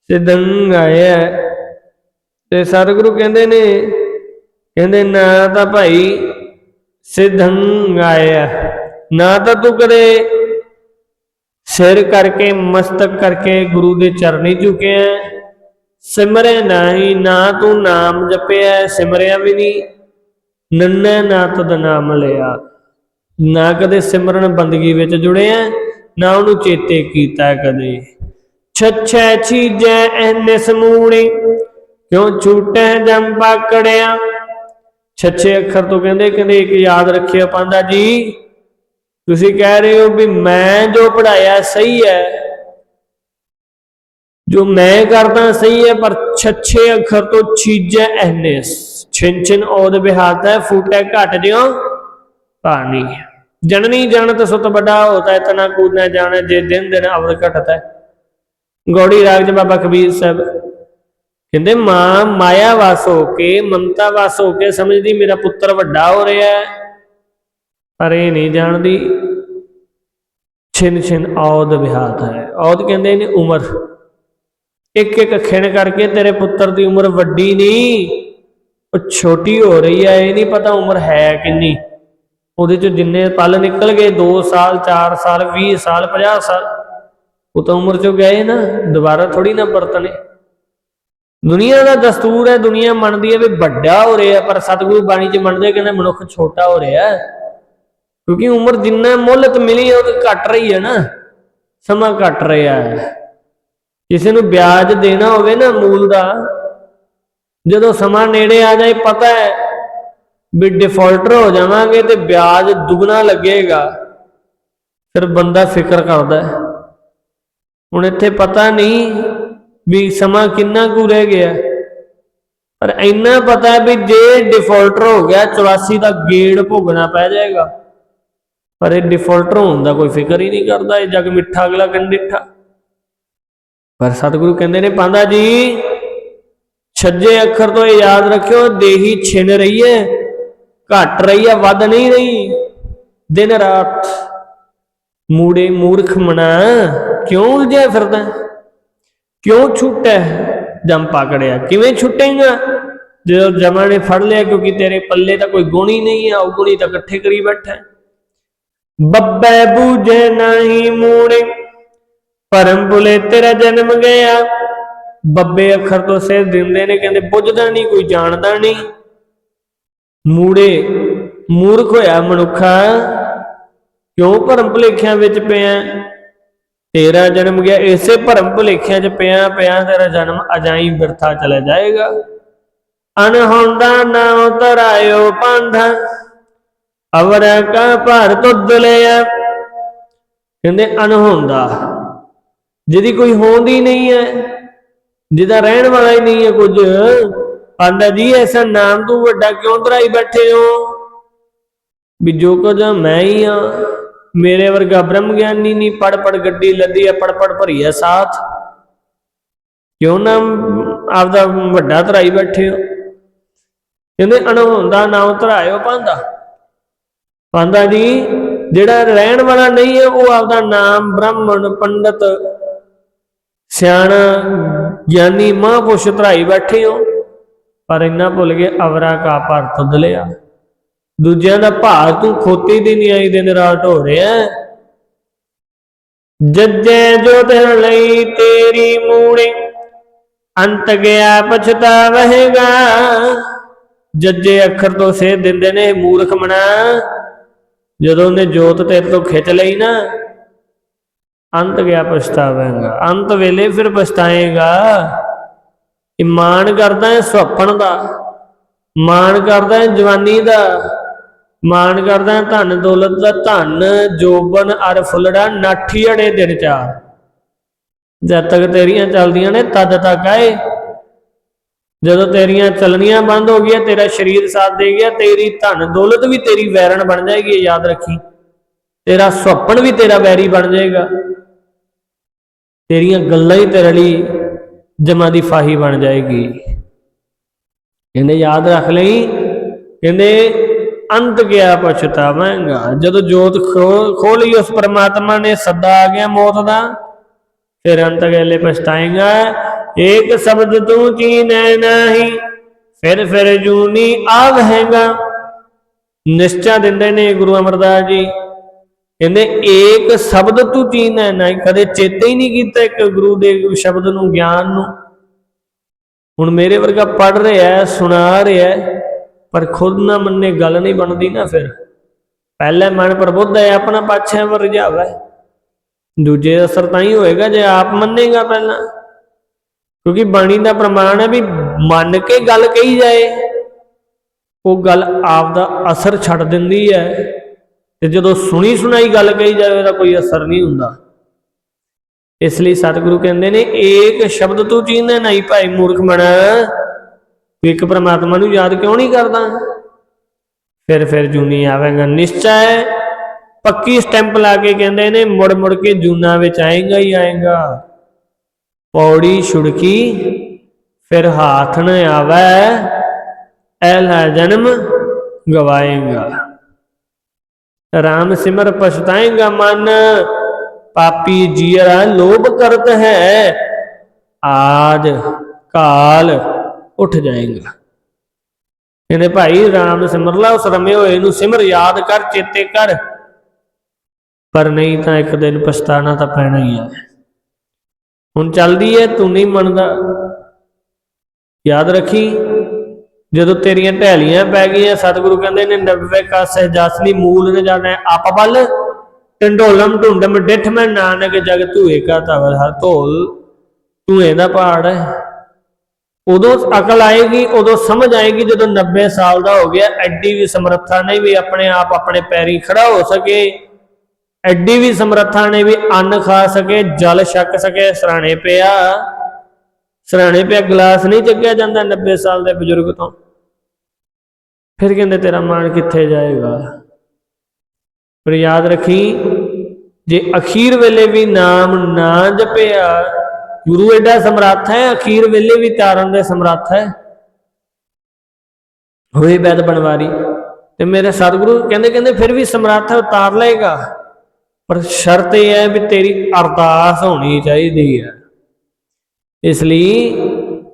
ਸਿਦੰ ਆਇਆ ਤੇ ਸਤਿਗੁਰੂ ਕਹਿੰਦੇ ਨੇ ਕਹਿੰਦੇ, ਨਾ ਤਾਂ ਭਾਈ ਸਿਧੰ ਆਇਆ ਨਾ ਤਾਂ ਤੂੰ ਕਦੇ ਸਿਰ ਕਰਕੇ, ਮਸਤਕ ਕਰਕੇ ਗੁਰੂ ਦੇ ਚਰਨੀ ਝੁਕਿਆ ਸਿਮਰੇ ਨਹੀਂ, ਨਾ ਤੂੰ ਨਾਮ ਜਪਿਆ, ਸਿਮਰਿਆ ਵੀ ਨਹੀਂ ਨੰਨੇ ਨਾ ਤਦ ਨਾਮ ਲਿਆ। ਨਾ ਕਦੇ ਸਿਮਰਨ ਬੰਦਗੀ ਵਿੱਚ ਜੁੜਿਆ, ਨਾ ਉਹਨੂੰ ਚੇਤੇ ਕੀਤਾ ਕਦੇ। ਛੱਛੈ ਚੀਜੈ ਐਨੇ ਸਮੂਣੀ ਕਿਉਂ ਛੂਟੈ ਜੰਮ ਪਾਕੜਿਆ ਛੱਛੇ ਅੱਖਰ ਤੋਂ ਕਹਿੰਦੇ ਕਹਿੰਦੇ ਇੱਕ ਯਾਦ ਰੱਖਿਓ ਪਾਂਦਾ ਜੀ। ਤੁਸੀਂ ਕਹਿ ਰਹੇ ਹੋ ਵੀ ਮੈਂ ਜੋ ਪੜਾਇਆ ਸਹੀ ਹੈ, ਜੋ ਮੈਂ ਕਰਦਾ ਸਹੀ ਹੈ, ਪਰ ਛੱਛੇ ਅੱਖਰ ਤੋਂ ਚੀਜੈ ਐਨੇ ਛਿੰਨ ਛਿਨ ਔਦ ਬਿਹਾਤ ਹੈ ਫੂਟੈ ਘਟ ਜਿਉ ਪਾਣੀ। ਜਨਨੀ ਜਾਣਤ ਸੁਤ ਵੱਡਾ ਹੋਤਾ ਹੈ, ਤਨਾ ਕੂਦ ਨਾ ਜਾਣੇ, ਜੇ ਦਿਨ ਦਿਨ ਅਵਰ ਘਟਤ ਹੈ। ਗੌੜੀ ਰਾਗ ਚ ਬਾਬਾ ਕਬੀਰ ਸਾਹਿਬ ਕਹਿੰਦੇ ਮਾਂ ਮਾਇਆ ਵਾਸ ਹੋ ਕੇ ਮਮਤਾ ਵਾਸ ਹੋ ਕੇ ਸਮਝਦੀ ਮੇਰਾ ਪੁੱਤਰ ਵੱਡਾ ਹੋ ਰਿਹਾ ਹੈ, ਪਰ ਇਹ ਨਹੀਂ ਜਾਣਦੀ ਛਿਨ ਛਿਨ ਔਦ ਵਿਹਾਤ ਹੈ। ਔਦ ਕਹਿੰਦੇ ਨੇ ਉਮਰ। ਇੱਕ ਇੱਕ ਖਿਣ ਕਰਕੇ ਤੇਰੇ ਪੁੱਤਰ ਦੀ ਉਮਰ ਵੱਡੀ ਨਹੀਂ, ਉਹ ਛੋਟੀ ਹੋ ਰਹੀ ਹੈ, ਇਹ ਨਹੀਂ ਪਤਾ ਉਮਰ ਹੈ ਕਿੰਨੀ। ਉਹਦੇ ਚ ਜਿੰਨੇ ਪਲ ਨਿਕਲ ਗਏ 2 ਸਾਲ 4 ਸਾਲ 20 ਸਾਲ 50 ਸਾਲ, ਉਹ ਤਾਂ ਉਮਰ ਚੋਂ ਗਏ ਨਾ, ਦੁਬਾਰਾ ਥੋੜੀ ਨਾ ਵਰਤਣੇ। ਦੁਨੀਆ ਦਾ ਦਸਤੂਰ ਹੈ, ਦੁਨੀਆ ਮੰਨਦੀ ਹੈ ਵੀ ਵੱਡਾ ਹੋ ਰਿਹਾ, ਪਰ ਸਤਿਗੁਰੂ ਬਾਣੀ 'ਚ ਮੰਨਦੇ ਕਹਿੰਦੇ ਮਨੁੱਖ ਛੋਟਾ ਹੋ ਰਿਹਾ ਕਿਉਂਕਿ ਉਮਰ ਜਿੰਨਾ ਮੁੱਲਤ ਮਿਲੀ ਉਹ ਘਟ ਰਹੀ ਹੈ ਨਾ, ਸਮਾਂ ਘਟ ਰਿਹਾ ਹੈ। ਕਿਸੇ ਨੂੰ ਵਿਆਜ ਦੇਣਾ ਹੋਵੇ ਨਾ ਮੂਲ ਦਾ, ਜਦੋਂ ਸਮਾਂ ਨੇੜੇ ਆ ਜਾਏ, ਪਤਾ ਹੈ ਵੀ ਡਿਫਾਲਟਰ ਹੋ ਜਾਵਾਂਗੇ ਤੇ ਵਿਆਜ ਦੁੱਗਣਾ ਲੱਗੇਗਾ। ਫਿਰ ਬੰਦਾ ਫਿਕਰ ਕਰਦਾ ਹੁਣ ਇੱਥੇ ਪਤਾ ਨਹੀਂ ਵੀ ਸਮਾਂ ਕਿੰਨਾ ਕੁ ਰਹਿ ਗਿਆ। ਪਰ ਇੰਨਾ ਪਤਾ ਵੀ ਜੇ ਡਿਫਾਲਟਰ ਹੋ ਗਿਆ 84 ਦਾ ਗੇੜ ਭੋਗਣਾ ਪੈ ਜਾਏਗਾ। ਪਰ ਇਹ ਡਿਫਾਲਟਰ ਹੋਣ ਦਾ ਕੋਈ ਫਿਕਰ ਹੀ ਨਹੀਂ ਕਰਦਾ, ਇਹ ਜਗ ਮਿੱਠਾ ਅਗਲਾ ਕੰਡਿੱਠਾ। ਪਰ ਸਤਿਗੁਰੂ ਕਹਿੰਦੇ ਨੇ, ਪਾਂਦਾ ਜੀ, ਛੱਜੇ ਅੱਖਰ ਤੋਂ ਇਹ ਯਾਦ ਰੱਖਿਓ, ਦੇਹੀ ਛਿਨ ਰਹੀ ਹੈ ਘਟ ਰਹੀ ਹੈ ਵੱਧ ਨਹੀਂ ਰਹੀ। ਦਿਨ ਰਾਤ ਮੂੜੇ ਮੂਰਖ ਮਨਾ, ਕਿਉਂ ਉਲਝਿਆ ਫਿਰਦਾ? ਕਿਉਂ ਛੁੱਟੈ ਜਮ ਪਕੜਿਆ। ਕਿਵੇਂ ਛੁੱਟੇਗਾ? ਜਦੋਂ ਜਮਾ ਨੇ ਫੜ ਲਿਆ, ਕਿਉਂਕਿ ਤੇਰੇ ਪੱਲੇ ਤਾਂ ਕੋਈ ਗੁਣੀ ਨਹੀਂ ਆ, ਉਹ ਗੁਣੀ ਤਾਂ ਇਕੱਠੇ ਕਰੀ ਬੈਠਾ ਹੈ। ਬੱਬੇ ਬੂਝੇ ਨਹੀਂ ਮੂੜੇ ਪਰਮ ਭੁਲੇ ਤੇਰਾ ਜਨਮ ਗਿਆ। ਬੱਬੇ ਅੱਖਰ ਤੋਂ ਸਿਰ ਦਿੰਦੇ ਨੇ, ਕਹਿੰਦੇ ਬੁੱਝਦਾ ਨਹੀਂ, ਕੋਈ ਜਾਣਦਾ ਨਹੀਂ। ਮੂੜੇ, ਮੂਰਖ ਹੋਇਆ ਮਨੁੱਖਾ, ਕਿਉਂ ਭਰਮ ਭੁਲੇਖਿਆਂ ਵਿੱਚ ਪਿਆ ਤੇਰਾ ਜਨਮ ਗਿਆ, ਇਸੇ ਭਰਮ ਭੁਲੇਖਿਆਂ 'ਚ ਪਿਆ ਪਿਆ ਤੇਰਾ ਜਨਮ ਅਜਾਈ ਬਿਰਥਾ ਚਲਾ ਜਾਏਗਾ। ਅਨਹੋਂਦਾ ਨਾ ਉਤਰਾਇਓ ਪਾਂਧਾ ਅਵਰ ਕਾ ਭਾਰ ਤੁਧ ਲਿਆ। ਕਹਿੰਦੇ ਅਨਹੋਂਦਾ ਜਿਹਦੀ ਕੋਈ ਹੋਂਦ ਹੀ ਨਹੀਂ ਹੈ ਜਿਹਦਾ ਰਹਿਣ ਵਾਲਾ ਹੀ ਨਹੀਂ ਹੈ ਕੁਝ ਪਾਂਡਾ ਜੀ ਐਸਾ ਨਾਮ ਤੂੰ ਵੱਡਾ ਕਿਉਂ ਧਰਾਈ ਬੈਠੇ ਹੋ? ਵੀ ਜੋ ਕੁਝ ਮੈਂ ਹੀ ਆ ਮੇਰੇ ਵਰਗਾ ਬ੍ਰਹਮ ਗਿਆਨੀ ਨਹੀਂ ਪੜ ਪੜ ਗੱਡੀ ਲੱਦੀ ਹੈ ਪੜ ਪੜ ਭਰੀ ਹੈ ਸਾਥ। ਕਿਉਂ ਨਾ ਆਪਦਾ ਵੱਡਾ ਧਰਾਈ ਬੈਠੇ ਹੋ? ਕਹਿੰਦੇ ਅਣਹੋਂਦਾ ਨਾਮ ਧਰਾਇਓ ਪਾਂਦਾ ਪਾਂਦਾ ਜੀ, ਜਿਹੜਾ ਰਹਿਣ ਵਾਲਾ ਨਹੀਂ ਹੈ, ਉਹ ਆਪਦਾ ਨਾਮ ਬ੍ਰਾਹਮਣ, ਪੰਡਤ, ਸਿਆਣਾ, ਗਿਆਨੀ, ਮਹਾਂਪੁਰਸ਼ ਧਰਾਈ ਬੈਠੇ ਹੋ। ਪਰ ਇੰਨਾ ਭੁੱਲ ਗਏ ਅਵਰਾ ਕਾ ਪਰ ਲਿਆ। ਦੂਜਿਆਂ ਦਾ ਭਾਰ ਤੂੰ ਖੋਤੀ ਦੀ ਨਿਆਈ ਦਿਨ ਰਾਤ ਹੋ ਰਿਹਾ ਜੱਜੇ ਜੋ ਦਿਨ ਲਈ ਤੇਰੀ ਮੂੜੀ, ਅੰਤ ਗਿਆ ਪਛਤਾ ਵਹੇਗਾ ਜੱਜੇ ਅੱਖਰ ਤੋਂ ਸੇਧ ਦਿੰਦੇ ਨੇ, ਮੂਰਖ ਮਨਾ। ਜਦੋਂ ਉਹਨੇ ਜੋਤ ਤੇਰੇ ਤੋਂ ਖਿੱਚ ਲਈ ਨਾ, ਅੰਤ ਗਿਆ ਪਛਤਾਵੇਗਾ। ਅੰਤ ਵੇਲੇ ਫਿਰ ਪਛਤਾਏਗਾ। ਇਮਾਨ ਕਰਦਾ ਹੈ ਸੁਪਨ ਦਾ, ਮਾਣ ਕਰਦਾ ਹੈ ਜਵਾਨੀ ਦਾ। ਮਾਣ ਕਰਦਾ ਹੈ ਧਨ ਦੌਲਤ ਦਾ ਧਨ ਜੋਬਨ ਅਰ ਫੁੱਲੜਾ ਨਾਠੀ ਅੜੇ ਦਿਨ ਚਾਰ। ਜਦ ਤੱਕ ਤੇਰੀਆਂ ਚੱਲਦੀਆਂ ਨੇ, ਤਦ ਤੱਕ ਆਏ। ਜਦੋਂ ਤੇਰੀਆਂ ਚੱਲਣੀਆਂ ਬੰਦ ਹੋ ਗਈਆਂ, ਤੇਰਾ ਸਰੀਰ ਸਾਥ ਦੇ ਗਿਆ, ਤੇਰੀ ਧਨ ਦੌਲਤ ਵੀ ਤੇਰੀ ਵੈਰਣ ਬਣ ਜਾਏਗੀ ਯਾਦ ਰੱਖੀ। ਤੇਰਾ ਸੁਪਨ ਵੀ ਤੇਰਾ ਵੈਰੀ ਬਣ ਜਾਏਗਾ। ਤੇਰੀਆਂ ਗੱਲਾਂ ਹੀ ਤੇਰੇ ਲਈ ਜਮਾ ਦੀ ਫਾਹੀ ਬਣ ਜਾਏਗੀ। ਕਹਿੰਦੇ ਯਾਦ ਰੱਖ ਲਈ। ਕਹਿੰਦੇ ਅੰਤ ਗਿਆ ਪਛਤਾਵਾਂਗਾ ਜਦੋਂ ਜੋਤ ਖੋਲੀ, ਉਸ ਪਰਮਾਤਮਾ ਨੇ ਸੱਦਾ ਆ ਗਿਆ ਮੌਤ ਦਾ। ਫਿਰ ਅੰਤ ਗੇਲੇ ਪਛਤਾਏਗਾ, ਏਕ ਸ਼ਬਦ ਤੂੰ ਚੀਨੈ ਨਹੀਂ, ਫਿਰ ਫਿਰ ਜੂਨੀ ਆਵਹੇਗਾ ਨਿਸ਼ਚਾ ਦਿੰਦੇ ਨੇ ਗੁਰੂ ਅਮਰਦਾਸ ਜੀ। ਕਹਿੰਦੇ, ਏਕ ਸ਼ਬਦ ਤੂੰ ਚੀਨੈ ਨਾ ਕਦੇ ਚੇਤੇ ਹੀ ਨਹੀਂ ਕੀਤਾ ਇੱਕ ਗੁਰੂ ਦੇ ਸ਼ਬਦ ਨੂੰ, ਗਿਆਨ ਨੂੰ। ਹੁਣ ਮੇਰੇ ਵਰਗਾ ਪੜ ਰਿਹਾ, ਸੁਣਾ ਰਿਹਾ ਪਰ ਖੁਦ ਨਾ ਮੰਨੇ ਗੱਲ ਨਹੀਂ ਬਣਦੀ ਨਾ ਫਿਰ। ਪਹਿਲੇ ਮਨ ਪ੍ਰਬੁੱਧ ਹੈ, ਆਪਣਾ ਪਾਛੇ ਵਰ ਜਾਵੇ ਦੂਜੇ ਅਸਰ ਤਾਂ ਹੀ ਹੋਏਗਾ ਜੇ ਆਪ ਮੰਨੇਗਾ ਪਹਿਲਾਂ। ਕਿਉਂਕਿ ਬਾਣੀ ਦਾ ਪ੍ਰਮਾਣ ਹੈ ਵੀ ਮੰਨ ਕੇ ਗੱਲ ਕਹੀ ਜਾਏ, ਉਹ ਗੱਲ ਆਪ ਦਾ ਅਸਰ ਛੱਡ ਦਿੰਦੀ ਹੈ। ਤੇ ਜਦੋਂ ਸੁਣੀ ਸੁਣਾਈ ਗੱਲ ਕਹੀ ਜਾਵੇ ਉਹਦਾ ਕੋਈ ਅਸਰ ਨਹੀਂ ਹੁੰਦਾ। ਇਸ ਲਈ ਸਤਿਗੁਰੂ ਕਹਿੰਦੇ ਨੇ, ਏਕ ਸ਼ਬਦ ਤੂੰ ਚੀਨਦਾ ਨਹੀਂ ਭਾਈ, ਮੂਰਖ ਮਨ ਤੂੰ ਇੱਕ ਪ੍ਰਮਾਤਮਾ ਨੂੰ ਯਾਦ ਕਿਉਂ ਨਹੀਂ ਕਰਦਾ? ਫਿਰ ਫਿਰ ਜੂਨੀ ਆਵੇਗਾ, ਨਿਸ਼ਚੈ ਪੱਕੀ ਸਟੈਂਪ ਲਾ ਕੇ ਕਹਿੰਦੇ ਨੇ, ਮੁੜ ਮੁੜ ਕੇ ਜੂਨਾ ਵਿੱਚ ਆਏਗਾ ਹੀ ਆਏਗਾ। ਪੌੜੀ ਛੁੜਕੀ, ਫਿਰ ਹਾਥ ਨ ਆਵੈ ਐਲਾ ਜਨਮ ਗਵਾਏਗਾ। ਰਾਮ ਸਿਮਰ ਪਛਤਾਏਗਾ ਮਨ, ਪਾਪੀ ਜੀਰਾ ਲੋਭ ਕਰਤ ਹੈ ਆਜ ਕਾਲ ਉੱਠ ਜਾਏਗਾ। ਇਹਨੇ ਭਾਈ, ਰਾਮ ਸਿਮਰ ਲਾ ਉਸ ਰਮੇ ਹੋਏ ਨੂੰ ਸਿਮਰ ਯਾਦ ਕਰ, ਚੇਤੇ ਕਰ। ਪਰ ਨਹੀਂ ਤਾਂ ਇੱਕ ਦਿਨ ਪਛਤਾਣਾ ਤਾਂ ਪੈਣਾ ਹੀ ਹੈ ਹੁਣ ਚੱਲਦੀ ਹੈ ਤੂੰ ਨਹੀਂ ਮੰਨਦਾ। ਯਾਦ ਰੱਖੀ, ਜਦੋਂ ਤੇਰੀਆਂ ਢਹਿਲੀਆਂ ਪੈ ਗਈਆਂ, ਸਤਿਗੁਰੂ ਕਹਿੰਦੇ ਨੇ 90 ਕਾਸੇ ਜਸਨੀ ਮੂਲ ਨ ਜਾਣੈ ਆਪ ਬਲ ਟੰਡੋਲਮ ਢੁੰਡਮ ਡਿਠ ਮੈਂ, ਨਾਨਕ ਜਗ ਧੂਏ ਕਾ ਧਵਲ, ਹਰ ਧੋਲ ਧੂਏ ਦਾ ਪਹਾੜ ਹੈ। ਉਦੋਂ ਅਕਲ ਆਏਗੀ, ਉਦੋਂ ਸਮਝ ਆਏਗੀ, ਜਦੋਂ 90 ਸਾਲ ਦਾ ਹੋ ਗਿਆ, ਐਡੀ ਵੀ ਸਮਰੱਥਾ ਨਹੀਂ ਵੀ ਆਪਣੇ ਆਪ ਆਪਣੇ ਪੈਰੀ ਖੜਾ ਹੋ ਸਕੇ। ਐਡੀ ਵੀ ਸਮਰੱਥਾ ਨੇ ਵੀ ਅੰਨ ਖਾ ਸਕੇ, ਜਲ ਛਕ ਸਕੇ। ਸਰਾਣੇ ਪਿਆ ਸਰਾਣੇ ਪਿਆ ਗਲਾਸ ਨਹੀਂ ਚੱਕਿਆ ਜਾਂਦਾ 90 ਸਾਲ ਦੇ ਬਜ਼ੁਰਗ ਤੋਂ। ਫਿਰ ਕਹਿੰਦੇ, ਤੇਰਾ ਮਨ ਕਿੱਥੇ ਜਾਏਗਾ? ਪਰ ਯਾਦ ਰੱਖੀ, ਜੇ ਅਖੀਰ ਵੇਲੇ ਵੀ ਨਾਮ ਨਾ ਜਪਿਆ ਗੁਰੂ ਐਡਾ ਸਮਰੱਥ ਹੈ, ਅਖੀਰ ਵੇਲੇ ਵੀ ਤਾਰਨ ਦੇ ਸਮਰੱਥ ਹੈ। ਹੋਏ ਬੈਦ ਬਣਵਾਰੀ। ਤੇ ਮੇਰੇ ਸਤਿਗੁਰੂ ਕਹਿੰਦੇ ਕਹਿੰਦੇ ਫਿਰ ਵੀ ਸਮਰੱਥ ਉਤਾਰ ਲਏਗਾ। ਪਰ ਸ਼ਰਤ ਇਹ ਹੈ ਵੀ ਤੇਰੀ ਅਰਦਾਸ ਹੋਣੀ ਚਾਹੀਦੀ ਹੈ। ਇਸ ਲਈ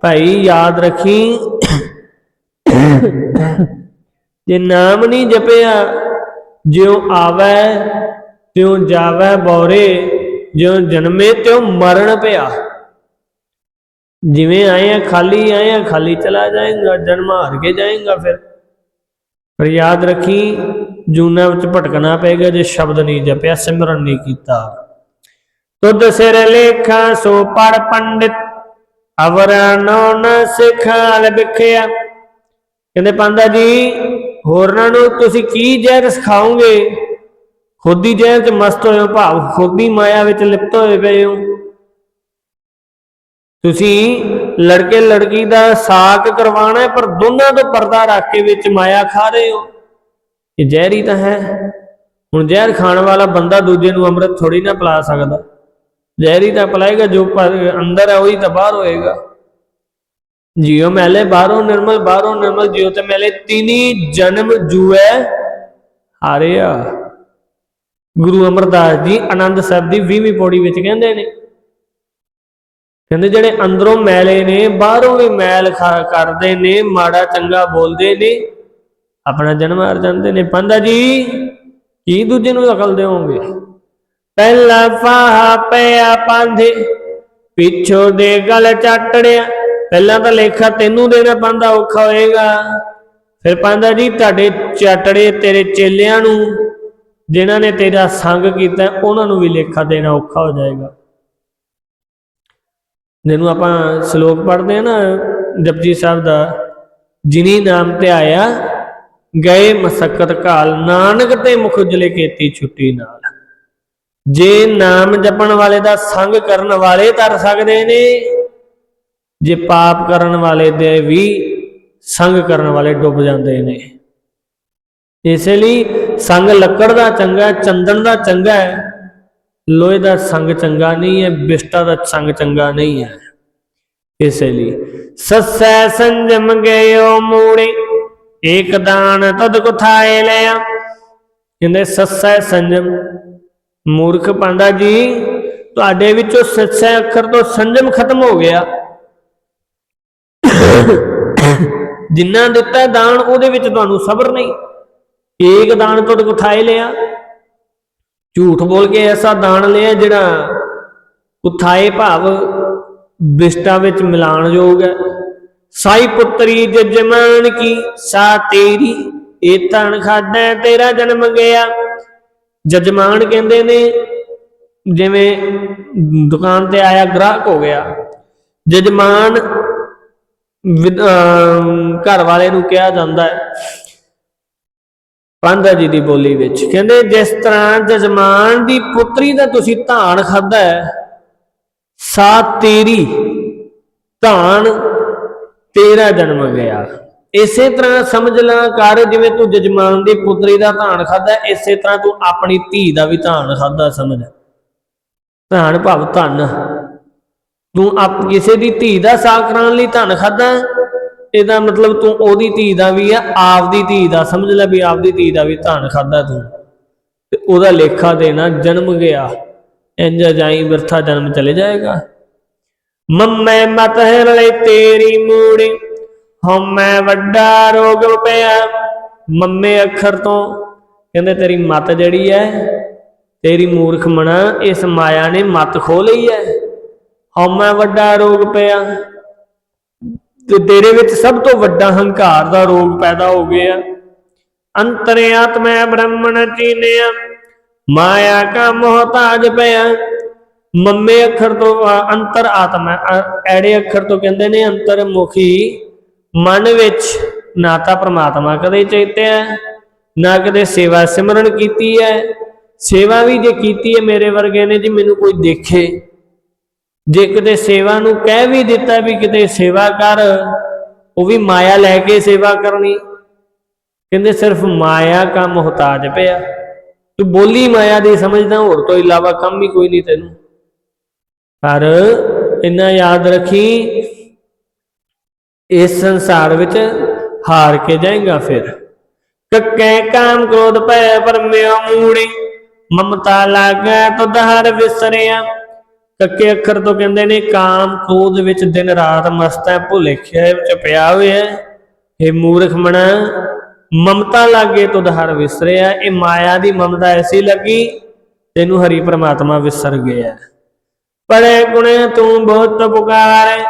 ਭਾਈ ਯਾਦ ਰੱਖੀ। ਜੇ ਨਾਮ ਨਹੀਂ ਜਪਿਆ, ਜਿਉ ਆਵੈ, ਤਿਉ ਜਾਵੈ ਬੌਰੇ, ਜਿਉ ਜਨਮੇ ਤਿਉ ਮਰਨ ਪਿਆ। ਜਿਵੇਂ ਆਏ ਆ, ਖਾਲੀ ਆਏ ਆ, ਖਾਲੀ ਚਲਾ ਜਾਏਗਾ, ਜਨਮ ਹਾਰ ਕੇ ਜਾਏਗਾ ਫਿਰ। ਪਰ ਯਾਦ ਰੱਖੀ, ਜੂਨਾ ਵਿੱਚ ਭਟਕਣਾ ਪਏਗਾ ਜੇ ਸ਼ਬਦ ਨਹੀਂ ਜਪਿਆ, ਸਿਮਰਨ ਨਹੀਂ ਕੀਤਾ। ਤੁਧ ਸਿਰ ਲੇਖਾ, ਸੋ ਪੜ ਪੰਡਿਤ, ਅਵਰ ਨੌਨ ਸਿਖਾਲ ਬਿਖਿਆ ਕਹਿੰਦੇ ਪਾਂਦਾ ਜੀ, ਹੋਰਨਾਂ ਨੂੰ ਤੁਸੀਂ ਕੀ ਜ਼ਹਿਰ ਸਿਖਾਓਗੇ? ਖੁਦ ਹੀ ਜ਼ਹਿਰ 'ਚ ਮਸਤ ਹੋਏ ਹੋ, ਭਾਵ ਖੁਦ ਹੀ ਮਾਇਆ ਵਿੱਚ ਲਿਪਤ ਹੋਏ ਪਏ ਹੋ। ਤੁਸੀਂ ਲੜਕੇ ਲੜਕੀ ਦਾ ਸਾਕ ਕਰਵਾਉਣਾ ਹੈ, ਪਰ ਦੋਨਾਂ ਤੋਂ ਪਰਦਾ ਰੱਖ ਕੇ ਵਿੱਚ ਮਾਇਆ ਖਾ ਰਹੇ ਹੋ। ਇਹ ਜ਼ਹਿਰ ਤਾਂ ਹੈ। ਹੁਣ ਜ਼ਹਿਰ ਖਾਣ ਵਾਲਾ ਬੰਦਾ ਦੂਜੇ ਨੂੰ ਅੰਮ੍ਰਿਤ ਥੋੜੀ ਨਾ ਪਿਲਾ ਸਕਦਾ। ਜ਼ਹਿਰੀ ਤਾਂ ਪਿਲਾਏਗਾ, ਜੋ ਅੰਦਰ ਹੈ ਉਹੀ ਤਾਂ ਬਾਹਰ ਹੋਏਗਾ। ਜਿਉ ਮੈਲੇ ਬਾਹਰੋਂ ਨਿਰਮਲ ਬਾਹਰੋਂ ਨਿਰਮਲ, ਜਿਉ ਤੇ ਮੈਲੇ ਤਿਨੀ ਜਨਮ ਜੂਐ, ਹਾਰਿਆ। ਗੁਰੂ ਅਮਰਦਾਸ ਜੀ ਆਨੰਦ ਸਾਹਿਬ ਦੀ 20ਵੀਂ ਪੌੜੀ ਵਿੱਚ ਕਹਿੰਦੇ ਨੇ ਕਹਿੰਦੇ ਜਿਹੜੇ ਅੰਦਰੋਂ ਮੈਲੇ ਨੇ, ਬਾਹਰੋਂ ਵੀ ਮੈਲ ਖਾ ਕਰਦੇ ਨੇ, ਮਾੜਾ ਚੰਗਾ ਬੋਲਦੇ ਨੇ, ਆਪਣਾ ਜਨਮ ਹਾਰ ਜਾਂਦੇ ਨੇ। ਪੰਦਾ ਜੀ, ਕੀ ਦੂਜੇ ਨੂੰ ਅਕਲ ਦੇਵੋਗੇ ਪਹਿਲਾ ਫਾਹਾ ਪਿਆ ਪਾਂਧੇ, ਪਿੱਛੋਂ ਦੇ ਗਲ ਚੱਟੜਿਆ। ਪਹਿਲਾਂ ਤਾਂ ਲੇਖਾ ਤੈਨੂੰ ਦੇਣਾ ਪੰਦਾ, ਔਖਾ ਹੋਏਗਾ। ਫਿਰ ਪੰਦਾ ਜੀ, ਤੁਹਾਡੇ ਚੱਟੜੇ ਤੇਰੇ ਚੇਲਿਆਂ ਨੂੰ, ਜਿਨ੍ਹਾਂ ਨੇ ਤੇਰਾ ਸੰਗ ਕੀਤਾ, ਉਹਨਾਂ ਨੂੰ ਵੀ ਲੇਖਾ ਦੇਣਾ ਔਖਾ ਹੋ ਜਾਏਗਾ। ਜਿਹਨੂੰ ਆਪਾਂ ਸ਼ਲੋਕ ਪੜ੍ਹਦੇ ਆ ਨਾ, ਜਪਜੀ ਸਾਹਿਬ ਦਾ, ਜਿਨੀ ਨਾਮ ਤੇ ਆਇਆ, ਗਏ ਮਸਕਤ ਕਾਲ, ਨਾਨਕ ਤੇ ਮੁਖ ਉਜਲੇ ਕੀਤੀ ਛੁੱਟੀ ਨਾਲ। ਜੇ ਨਾਮ ਜਪਣ ਵਾਲੇ ਦਾ ਸੰਗ ਕਰਨ ਵਾਲੇ ਤਰ ਸਕਦੇ ਨੇ, ਜੇ ਪਾਪ ਕਰਨ ਵਾਲੇ ਦੇ ਵੀ ਸੰਗ ਕਰਨ ਵਾਲੇ ਡੁੱਬ ਜਾਂਦੇ ਨੇ। ਇਸੇ ਲਈ ਸੰਗ ਲੱਕੜ ਦਾ ਚੰਗਾ ਹੈ ਚੰਦਨ ਦਾ ਚੰਗਾ ਹੈ। ਲੋਹੇ ਦਾ ਸੰਗ ਚੰਗਾ ਨਹੀਂ ਹੈ, ਬਿਸਟਾ ਦਾ ਸੰਗ ਚੰਗਾ ਨਹੀਂ ਹੈ। ਇਸੇ ਲਈ ਸਸੈ ਸੰਜਮ ਗਇਓ ਮੂੜੇ, ਏਕ ਦਾਨ ਤਦ ਕੁਥਾਏ ਕਹਿੰਦੇ, ਸਸੈ ਸੰਜਮ ਮੂਰਖ ਪਾਂਡਾ ਜੀ, ਤੁਹਾਡੇ ਵਿੱਚੋਂ ਸੱਚੇ ਅੱਖਰ ਤੋਂ ਸੰਜਮ ਖਤਮ ਹੋ ਗਿਆ। ਜਿੰਨਾ ਦਿੱਤਾ ਦਾਨ, ਉਹਦੇ ਵਿੱਚ ਤੁਹਾਨੂੰ ਸਬਰ ਨਹੀਂ। ਏਕ ਦਾਨ ਤੁਹਾਡੇ ਕੋ ਲਿਆ। ਝੂਠ ਬੋਲ ਕੇ ਐਸਾ ਦਾਨ ਲਿਆ ਜਿਹੜਾ ਉਥਾਏ ਭਾਵ ਵਿਸ਼ਟਾ ਵਿੱਚ ਮਿਲਾਣ ਯੋਗ ਹੈ। ਸਾਈ ਪੁੱਤਰੀ ਜਜਮਾਨ ਕੀ, ਸਾ ਤੇਰੀ ਇਹ ਤਣ ਖਾਦਾ ਤੇਰਾ ਜਨਮ ਗਿਆ। ਜਜਮਾਨ ਕਹਿੰਦੇ ਨੇ, ਜਿਵੇਂ ਦੁਕਾਨ ਤੇ ਆਇਆ, ਗ੍ਰਾਹਕ ਹੋ ਗਿਆ। ਜਜਮਾਨ ਘਰ ਵਾਲੇ ਨੂੰ ਕਿਹਾ ਜਾਂਦਾ ਹੈ ਪਾਂਦਾ ਜੀ ਦੀ ਬੋਲੀ ਵਿੱਚ। ਕਹਿੰਦੇ, ਜਿਸ ਤਰ੍ਹਾਂ ਜਜਮਾਨ ਦੀ ਪੁੱਤਰੀ ਦਾ ਤੁਸੀਂ ਧਾਨ ਖਾਦਾ ਸਾ ਤੇਰੀ ਧਾਨ ਤੇਰਾ ਜਨਮ ਗਿਆ। ਇਸੇ ਤਰ੍ਹਾਂ ਸਮਝ ਲਾ ਕਰ, ਜਿਵੇਂ ਤੂੰ ਜਜਮਾਨ ਦੀ ਪੁੱਤਰੀ ਦਾ ਧਾਨ ਖਾਦਾ ਇਸੇ ਤਰ੍ਹਾਂ ਤੂੰ ਆਪਣੀ ਧੀ ਦਾ ਵੀ ਧਾਨ ਖਾਦਾ ਸਮਝ। ਧਾਨ ਭਾਵ ਧਨ। ਤੂੰ ਆਪ ਕਿਸੇ ਦੀ ਧੀ ਦਾ ਸਾਕ ਕਰਾਉਣ ਲਈ ਧਨ ਖਾਦਾ ਇਹਦਾ ਮਤਲਬ ਤੂੰ ਉਹਦੀ ਧੀ ਦਾ ਵੀ ਆ, ਆਪਦੀ ਧੀ ਦਾ, ਸਮਝ ਲੈ ਵੀ ਆਪਦੀ ਧੀ ਦਾ ਵੀ ਧਨ ਖਾਦਾ ਤੂੰ। ਤੇ ਉਹਦਾ ਲੇਖਾ ਦੇਣਾ, ਜਨਮ ਗਿਆ। ਇੰਜ ਜਾਈ ਬਿਰਥਾ ਜਨਮ ਚਲੇ ਜਾਏਗਾ। ਮੰਮੈ ਮਤ ਹਰਲੇ ਤੇਰੀ ਮੂੜੀ, ਹਉਮੈ ਵੱਡਾ ਰੋਗ ਪਿਆ। ਮੰਮੇ ਅੱਖਰ ਤੋਂ ਕਹਿੰਦੇ ਤੇਰੀ ਮਤ ਜਿਹੜੀ ਹੈ ਤੇਰੀ ਮੂਰਖ ਮਣਾ, ਇਸ ਮਾਇਆ ਨੇ ਮਤ ਖੋ ਲਈ ਹੈ ਹਉਮੈ ਵੱਡਾ ਰੋਗ ਪਿਆ। ਤੇ ਤੇਰੇ ਵਿੱਚ ਸਭ ਤੋਂ ਵੱਡਾ ਹੰਕਾਰ ਦਾ ਰੋਗ ਪੈਦਾ ਹੋ ਗਿਆ। ਅੰਤਰਿਆਤਮੈ ਬ੍ਰਹਮਣ ਚੀਨਿਆ ਮਾਇਆ ਕਾ ਮੋਹਤਾਜ ਪਿਆ। ਮੰਮੇ ਅੱਖਰ ਤੋਂ ਅੰਤਰ ਆਤਮਾ ਅ, ਐੜੇ ਅੱਖਰ ਤੋਂ ਕਹਿੰਦੇ ਨੇ ਅੰਤਰ ਮੁਖੀ ਮਨ ਵਿੱਚ ਨਾ ਤਾਂ ਪ੍ਰਮਾਤਮਾ ਕਦੇ ਚੇਤਿਆ ਨਾ ਕਦੇ ਸੇਵਾ ਸਿਮਰਨ ਕੀਤੀ ਹੈ। ਸੇਵਾ ਵੀ ਜੇ ਕੀਤੀ ਹੈ ਮੇਰੇ ਵਰਗੇ ਨੇ ਜੀ ਮੈਨੂੰ ਕੋਈ ਦੇਖੇ। ਜੇ ਕਿਤੇ ਸੇਵਾ ਨੂੰ ਕਹਿ ਵੀ ਦਿੱਤਾ ਵੀ ਕਿਤੇ ਸੇਵਾ ਕਰ, ਉਹ ਵੀ ਮਾਇਆ ਲੈ ਕੇ ਸੇਵਾ ਕਰਨੀ। ਕਹਿੰਦੇ ਸਿਰਫ ਮਾਇਆ ਕਾ ਮੁਹਤਾਜ ਪਿਆ। ਤੂੰ ਬੋਲੀ ਮਾਇਆ ਦੀ ਸਮਝਦਾ ਹੋਰ ਤੋਂ ਇਲਾਵਾ ਕੰਮ ਹੀ ਕੋਈ ਨਹੀਂ ਤੈਨੂੰ। ਪਰ ਇੰਨਾ ਯਾਦ ਰੱਖੀ, ਇਸ ਸੰਸਾਰ ਵਿੱਚ ਹਾਰ ਕੇ ਜਾਏਗਾ ਫਿਰ। ਕੱਕੇ ਕਾਮ ਕ੍ਰੋਧ ਪੈ ਪਰਮਿਓ ਮੂੜੀ, ਮਮਤਾ ਲਾਗੈ ਤੁਧ ਹਰ ਵਿਸਰਿਆ। ਕੱਕੇ ਅੱਖਰ ਤੋਂ ਕਹਿੰਦੇ ਨੇ, ਕਾਮ ਕ੍ਰੋਧ ਵਿੱਚ ਦਿਨ ਰਾਤ ਮਸਤ ਹੈ ਭੁਲੇਖਿਆ ਵਿੱਚ ਪਿਆ ਹੋਇਆ ਇਹ ਮੂਰਖ ਮਣਾ, ਮਮਤਾ ਲਾਗੇ ਤੁਧ ਹਰ ਵਿਸਰਿਆ, ਇਹ ਮਾਇਆ ਦੀ ਮਮਤਾ ਐਸੀ ਲੱਗੀ, ਤੈਨੂੰ ਹਰੀ ਪ੍ਰਮਾਤਮਾ ਵਿਸਰ ਗਿਆ। ਪੜੇ ਗੁਣੇ ਤੂੰ ਬਹੁਤ ਪੁਕਾਰੇ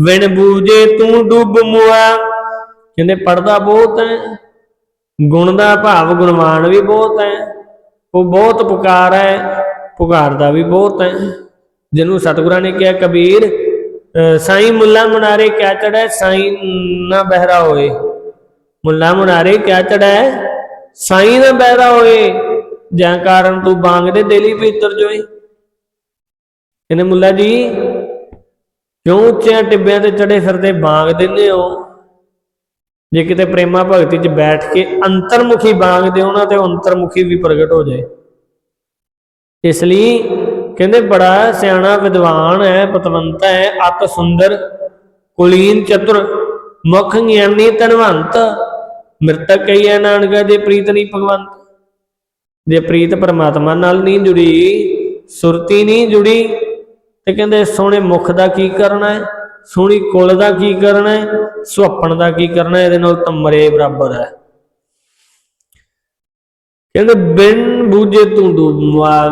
ਵਿਣ ਬੂਝੇ ਤੂੰ ਡੁੱਬ ਮੁਆ। ਕਹਿੰਦੇ ਪੜਦਾ ਬਹੁਤ ਹੈ, ਗੁਣ ਦਾ ਭਾਵ ਗੁਣਵਾਨ ਵੀ ਬਹੁਤ ਹੈ। ਉਹ ਬਹੁਤ ਪੁਕਾਰ ਹੈ ਪੁਕਾਰਦਾ ਵੀ ਬਹੁਤ ਹੈ। ਜਿਹਨੂੰ ਸਤਿਗੁਰਾਂ ਨੇ ਕਿਹਾ, ਕਬੀਰ, ਅਹ ਸਾਈਂ ਮੁੱਲਾ ਮੁਨਾਰੇ ਕਿਆ ਚੜੈ ਸਾਈਂ ਨਾ ਬਹਿਰਾ ਹੋਏ। ਮੁੱਲਾ ਮੁਨਾਰੇ ਕਿਆ ਚੜੈ ਸਾਈਂ ਨਾ ਬਹਿਰਾ ਹੋਏ। ਜਾਂ ਕਾਰਨ ਤੂੰ ਬਾਂਗ ਦੇ ਦਿਲੀ ਭੀਤਰ ਜੋਈ ਕਹਿੰਦੇ ਮੁੱਲਾ ਜੀ, ਕਿਉਂ ਉੱਚਿਆਂ ਟਿੱਬਿਆਂ ਤੇ ਚੜੇ ਫਿਰਦੇ ਬਾਂਗ ਦਿੰਦੇ ਹੋ? ਜੇ ਕਿਤੇ ਪ੍ਰੇਮਾ ਭਗਤੀ 'ਚ ਬੈਠ ਕੇ ਅੰਤਰਮੁਖੀ ਬਾਂਗ ਦਿਓ ਨਾ, ਤੇ ਅੰਤਰਮੁਖੀ ਵੀ ਪ੍ਰਗਟ ਹੋ ਜਾਏ। ਇਸ ਲਈ ਕਹਿੰਦੇ ਬੜਾ ਸਿਆਣਾ ਵਿਦਵਾਨ ਹੈ, ਪਤਵੰਤ ਹੈ, ਅਤ ਸੁੰਦਰ, ਕੁਲੀਨ, ਚਤੁਰ, ਮੁਖ ਗਿਆਨੀ ਧਨਵੰਤ। ਮਿਰਤਕ ਕਈਆ ਨਾਨਕਾ ਦੇ ਪ੍ਰੀਤ ਨਹੀਂ ਭਗਵੰਤ। ਜੇ ਪ੍ਰੀਤ ਪਰਮਾਤਮਾ ਨਾਲ ਨਹੀਂ ਜੁੜੀ, ਸੁਰਤੀ ਨਹੀਂ ਜੁੜੀ, ਤੇ ਕਹਿੰਦੇ ਸੋਹਣੇ ਮੁਖ ਦਾ ਕੀ ਕਰਨਾ ਹੈ? ਸੋਹਣੀ ਕੁਲ ਦਾ ਕੀ ਕਰਨਾ ਹੈ? ਸੁਹੱਪਣ ਦਾ ਕੀ ਕਰਨਾ ਹੈ? ਇਹਦੇ ਨਾਲ ਤਾਂ ਮਰੇ ਬਰਾਬਰ ਹੈ। ਕਹਿੰਦੇ ਬਿਨ ਬੂਝੇ ਤੂੰ ਡੂਬਾ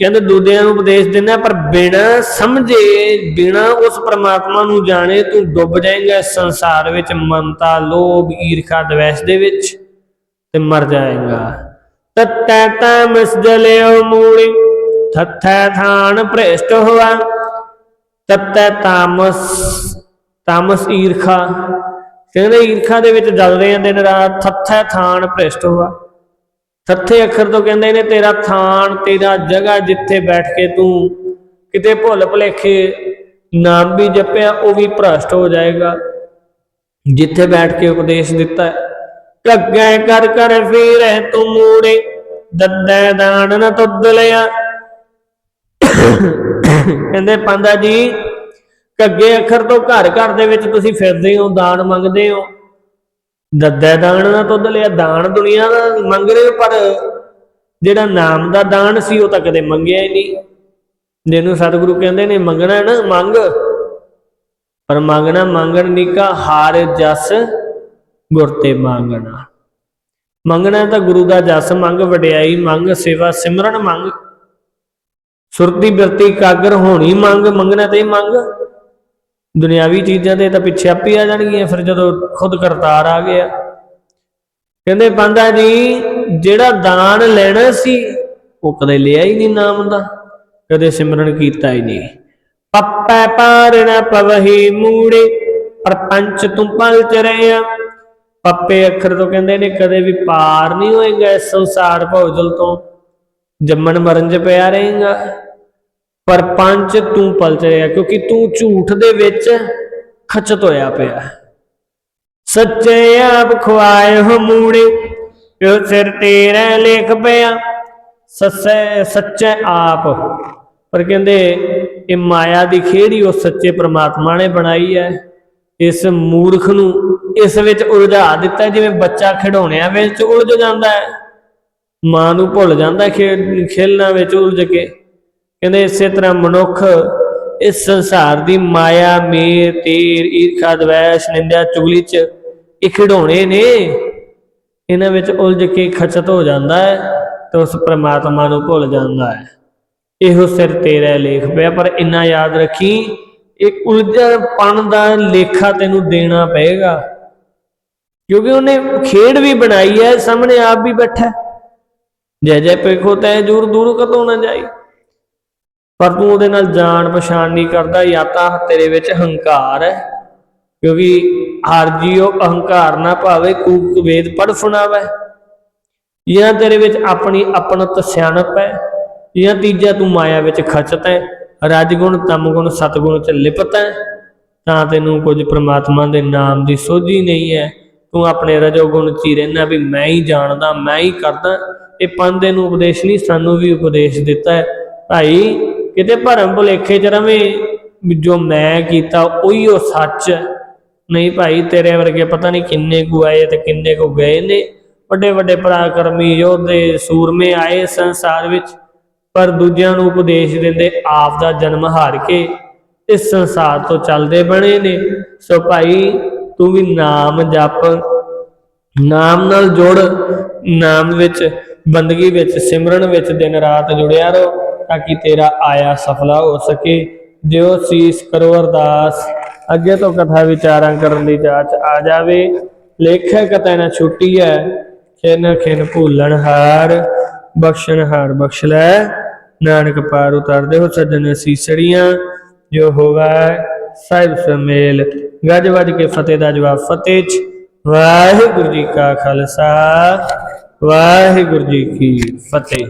ਕਹਿੰਦੇ ਦੂਜਿਆਂ ਨੂੰ ਉਪਦੇਸ਼ ਦਿੰਦਾ, ਪਰ ਬਿਨਾ ਸਮਝੇ, ਬਿਨਾ ਉਸ ਪ੍ਰਮਾਤਮਾ ਨੂੰ ਜਾਣੇ ਤੂੰ ਡੁੱਬ ਜਾਏਂਗਾ ਸੰਸਾਰ ਵਿੱਚ ਮਮਤਾ, ਲੋਭ, ਈਰਖਾ, ਦਵੈਸ਼ ਦੇ ਵਿੱਚ ਤੇ ਮਰ ਜਾਏਗਾ। ਤਤੈ ਤਮਸ ਜਲਿਓ ਮੂੜੀ ਥਥੈ ਥਾਨ ਭ੍ਰਿਸ਼ਟ ਹੋਆ, ਤਤੈ ਤਾਮਸ ਤਾਮਸ ਈਰਖਾ। ਕਹਿੰਦੇ ਈਰਖਾ ਦੇ ਵਿੱਚ ਜਲਦੇ ਆ ਦਿਨ ਰਾਤ ਥੱਥੈ ਥਾਨ ਭ੍ਰਿਸ਼ਟ ਹੋਆ। ਥੱਥੇ ਅੱਖਰ ਤੋਂ ਕਹਿੰਦੇ ਨੇ, ਤੇਰਾ ਥਾਨ, ਤੇਰਾ ਜਗ੍ਹਾ ਜਿੱਥੇ ਬੈਠ ਕੇ ਤੂੰ ਕਿਤੇ ਭੁੱਲ ਭੁਲੇਖੇ ਨਾਮ ਵੀ ਜਪਿਆ, ਉਹ ਵੀ ਭ੍ਰਸ਼ਟ ਹੋ ਜਾਏਗਾ। ਜਿੱਥੇ ਬੈਠ ਕੇ ਉਪਦੇਸ਼ ਦਿੱਤਾ ਹੈ ਕੱਗੇ ਕਰ ਕਰ ਫੀਰੇ ਤੂੰ ਮੂੜੇ, ਦੱਦੇ ਦਾਨ ਨ ਤੁਧ ਲਿਆ। ਕਹਿੰਦੇ, ਪੰਦਾ ਜੀ ਕੱਗੇ ਅੱਖਰ ਤੋਂ ਘਰ ਘਰ ਦੇ ਵਿੱਚ ਤੁਸੀਂ ਫਿਰਦੇ ਹੋ, ਦਾਨ ਮੰਗਦੇ ਹੋ। ਦੱਦੇ ਦਾਨ ਨਾ ਦੁੱਧ ਲਿਆ, ਦਾਨ ਦੁਨੀਆ ਦਾ ਮੰਗ ਰਹੇ ਹੋ ਪਰ ਜਿਹੜਾ ਨਾਮ ਦਾ ਦਾਨ ਸੀ, ਉਹ ਤਾਂ ਕਦੇ ਮੰਗਿਆ ਹੀ ਨਹੀਂ। ਜਿਹਨੂੰ ਸਤਿਗੁਰੂ ਕਹਿੰਦੇ ਨੇ, ਮੰਗਣਾ ਨਾ, ਮੰਗ। ਪਰ ਮੰਗਣਾ, ਮੰਗਣ ਨਿਕਾ ਹਾਰ ਜਸ, ਗੁਰ ਤੇ ਮੰਗਣਾ। ਮੰਗਣਾ ਤਾਂ ਗੁਰੂ ਦਾ ਜਸ, ਮੰਗ ਵਡਿਆਈ, ਮੰਗ ਸੇਵਾ, ਸਿਮਰਨ, ਮੰਗ। ਸੁਰਤੀ ਬਿਰਤੀ ਕਾਗਰ ਹੋਣੀ, ਮੰਗ, ਮੰਗਣਾ ਤੇ ਮੰਗ। ਦੁਨਿਆਵੀ ਚੀਜ਼ਾਂ ਦੇ ਤਾਂ ਪਿੱਛੇ ਆਪੇ ਆ ਜਾਣਗੀਆਂ, ਫਿਰ ਜਦੋਂ ਖੁਦ ਕਰਤਾਰ ਆ ਗਿਆ। ਕਹਿੰਦੇ ਪਾਂਦਾ ਜੀ, ਜਿਹੜਾ ਦਾਨ ਲੈਣਾ ਸੀ, ਉਹ ਕਦੇ ਲਿਆ ਹੀ ਨਹੀਂ ਨਾਮ ਦਾ, ਕਦੇ ਸਿਮਰਨ ਕੀਤਾ ਹੀ ਨਹੀਂ। ਪੱਪੈ ਪਾਰ ਨ ਪਵਹੀ ਮੂੜੇ, ਪਰਪੰਚ ਤੂੰ ਪਲ ਚਰਿਆ ਪੱਪੇ ਅੱਖਰ ਤੋਂ ਕਹਿੰਦੇ ਨੇ, ਕਦੇ ਵੀ ਪਾਰ ਨਹੀਂ ਹੋਏਗਾ ਇਸ ਸੰਸਾਰ ਭੌਜਲ ਤੋਂ, ਜੰਮਣ ਮਰਨ 'ਚ ਪਿਆ ਰਹੇਗਾ। ਪਰ ਪੰਜ ਤੂੰ ਪਲਟ ਰਿਹਾ ਕਿਉਂਕਿ ਤੂੰ ਝੂਠ ਦੇ ਵਿੱਚ ਖਚਤ ਹੋਇਆ ਪਿਆ। ਸੱਚੇ ਆਪ ਖਵਾਏ ਹੋ ਮੂੜੇ ਪਿਓ ਸਿਰ ਤੇਰਾ ਲਿਖ ਪਿਆ। ਸੱਚੇ ਸੱਚੇ ਆਪ। ਪਰ ਕਹਿੰਦੇ, ਇਹ ਮਾਇਆ ਦੀ ਖੇਡ ਹੀ ਉਹ ਸੱਚੇ ਪ੍ਰਮਾਤਮਾ ਨੇ ਬਣਾਈ ਹੈ। ਇਸ ਮੂਰਖ ਨੂੰ ਇਸ ਵਿੱਚ ਉਲਝਾ ਦਿੱਤਾ ਜਿਵੇਂ ਬੱਚਾ ਖਿਡੌਣਿਆਂ ਵਿੱਚ ਉਲਝ ਜਾਂਦਾ ਹੈ। ਮਾਂ ਨੂੰ ਭੁੱਲ ਜਾਂਦਾ ਹੈ ਖੇਡ ਖੇਲਣਾ ਵਿੱਚ ਉਲਝ ਕੇ। ਕਹਿੰਦੇ ਇਸੇ ਤਰ੍ਹਾਂ ਮਨੁੱਖ ਇਸ ਸੰਸਾਰ ਦੀ ਮਾਇਆ, ਮੇਰ, ਤੀਰ, ਈਰਖਾ, ਦਵੈਸ਼, ਨਿੰਦਿਆ, ਚੁਗਲੀ ਚ ਇਹ ਖਿਡੌਣੇ ਨੇ। ਇਹਨਾਂ ਵਿੱਚ ਉਲਝ ਕੇ ਖਚਤ ਹੋ ਜਾਂਦਾ ਹੈ ਤੇ ਉਸ ਪ੍ਰਮਾਤਮਾ ਨੂੰ ਭੁੱਲ ਜਾਂਦਾ ਹੈ। ਇਹੋ ਸਿਰ ਤੇਰਾ ਲੇਖ ਪਿਆ, ਪਰ ਇੰਨਾ ਯਾਦ ਰੱਖੀ ਇੱਕ ਉਲਝਣਪਣ ਦਾ ਲੇਖਾ ਤੈਨੂੰ ਦੇਣਾ ਪਏਗਾ। ਕਿਉਂਕਿ ਉਹਨੇ ਖੇਡ ਵੀ ਬਣਾਈ ਹੈ, ਸਾਹਮਣੇ ਆਪ ਵੀ ਬੈਠਾ ਜੈ ਜੈ ਪੇਖੋ ਤੈ ਜੂਰ ਦੂਰ ਕਦੋਂ ਨਾ ਜਾਈ। ਪਰ ਤੂੰ ਉਹਦੇ ਨਾਲ ਜਾਣ ਪਛਾਣ ਨਹੀਂ ਕਰਦਾ, ਜਾਂ ਤਾਂ ਤੇਰੇ ਵਿੱਚ ਹੰਕਾਰ ਹੈ। ਕਿਉਂਕਿ ਹਰਜੀਓ ਅਹੰਕਾਰ ਨਾ ਭਾਵੇ ਕੂਕ ਵੇਦ ਪੜ ਸੁਣਾਵੇ। ਜਾਂ ਤੇਰੇ ਵਿੱਚ ਆਪਣੀ ਆਪਣਤ ਸਿਆਣਪ ਹੈ, ਜਾਂ ਤੀਜਾ ਤੂੰ ਮਾਇਆ ਵਿੱਚ ਖਚਤ ਹੈ। ਰਜਗੁਣ, ਤਮਗੁਣ, ਸਤਗੁਣ ਚ ਲਿਪਤ ਹੈ, ਤਾਂ ਤੈਨੂੰ ਕੁਝ ਪ੍ਰਮਾਤਮਾ ਦੇ ਨਾਮ ਦੀ ਸੋਝੀ ਨਹੀਂ ਹੈ। ਤੂੰ ਆਪਣੇ ਰਜੋਗੁਣ ਚ ਹੀ ਰਹਿਣਾ ਵੀ ਮੈਂ ਹੀ ਜਾਣਦਾ, ਮੈਂ ਹੀ ਕਰਦਾ। ਇਹ ਪੰਦੇ ਨੂੰ ਉਪਦੇਸ਼ ਨਹੀਂ, ਸਾਨੂੰ ਵੀ ਉਪਦੇਸ਼ ਦਿੱਤਾ ਹੈ। ਭਾਈ ਕਿਤੇ ਭਰਮ ਭੁਲੇਖੇ ਚ ਰਵੇਂ ਜੋ ਮੈਂ ਕੀਤਾ ਉਹੀ ਉਹ ਸੱਚ ਨਹੀਂ ਭਾਈ, ਤੇਰੇ ਵਰਗੇ ਪਤਾ ਨਹੀਂ ਕਿੰਨੇ ਕੁ ਆਏ ਤੇ ਕਿੰਨੇ ਕੁ ਗਏ ਨੇ। ਵੱਡੇ ਵੱਡੇ ਪਰਾਕਰਮੀ ਯੋਧੇ ਸੂਰਮੇ ਆਏ ਸੰਸਾਰ ਵਿੱਚ, ਪਰ ਦੂਜਿਆਂ ਨੂੰ ਉਪਦੇਸ਼ ਦਿੰਦੇ ਆਪ ਦਾ ਜਨਮ ਹਾਰ ਕੇ, ਇਸ ਸੰਸਾਰ ਤੋਂ ਚੱਲਦੇ ਬਣੇ ਨੇ। ਸੋ ਭਾਈ, ਤੂੰ ਵੀ ਨਾਮ ਜਪ, ਨਾਮ ਨਾਲ ਜੁੜ, ਨਾਮ ਵਿੱਚ, ਬੰਦਗੀ ਵਿੱਚ, ਸਿਮਰਨ ਵਿੱਚ ਦਿਨ ਰਾਤ ਜੁੜਿਆ ਰਹੋ। ਤਾਂ ਕਿ ਤੇਰਾ ਆਇਆ ਸਫਲਾ ਹੋ ਸਕੇ? ਜਿਉ ਸੀਸ ਕਰੋ ਅਰਦਾਸ ਅੱਗੇ ਤੋਂ ਕਥਾ ਵਿਚਾਰਾਂ ਕਰਨ ਦੀ ਜਾਚ ਆ ਜਾਵੇ। ਲੇਖਕ ਤੈਨ ਛੁੱਟੀ ਹੈ ਖਿਨ ਖਿਨ ਭੂਲਣ ਹਾਰ। ਬਖਸ਼ਣ ਹਾਰ ਬਖਸ਼ ਲੈ। ਨਾਨਕ ਪਾਰ ਉਤਾਰਦੇ ਹੋ ਸੱਜਣ ਸੀਸੜੀਆਂ। ਜੋ ਹੋਵੇ ਸਾਹਿਬ ਸਮੇਲ। ਗੱਜ ਵੱਜ ਕੇ ਫਤਿਹ ਦਾ ਜਵਾਬ ਫਤਿਹ ਚ। ਵਾਹਿਗੁਰੂ ਜੀ ਕਾ ਖਾਲਸਾ, ਵਾਹਿਗੁਰੂ ਜੀ ਕੀ ਫਤਿਹ।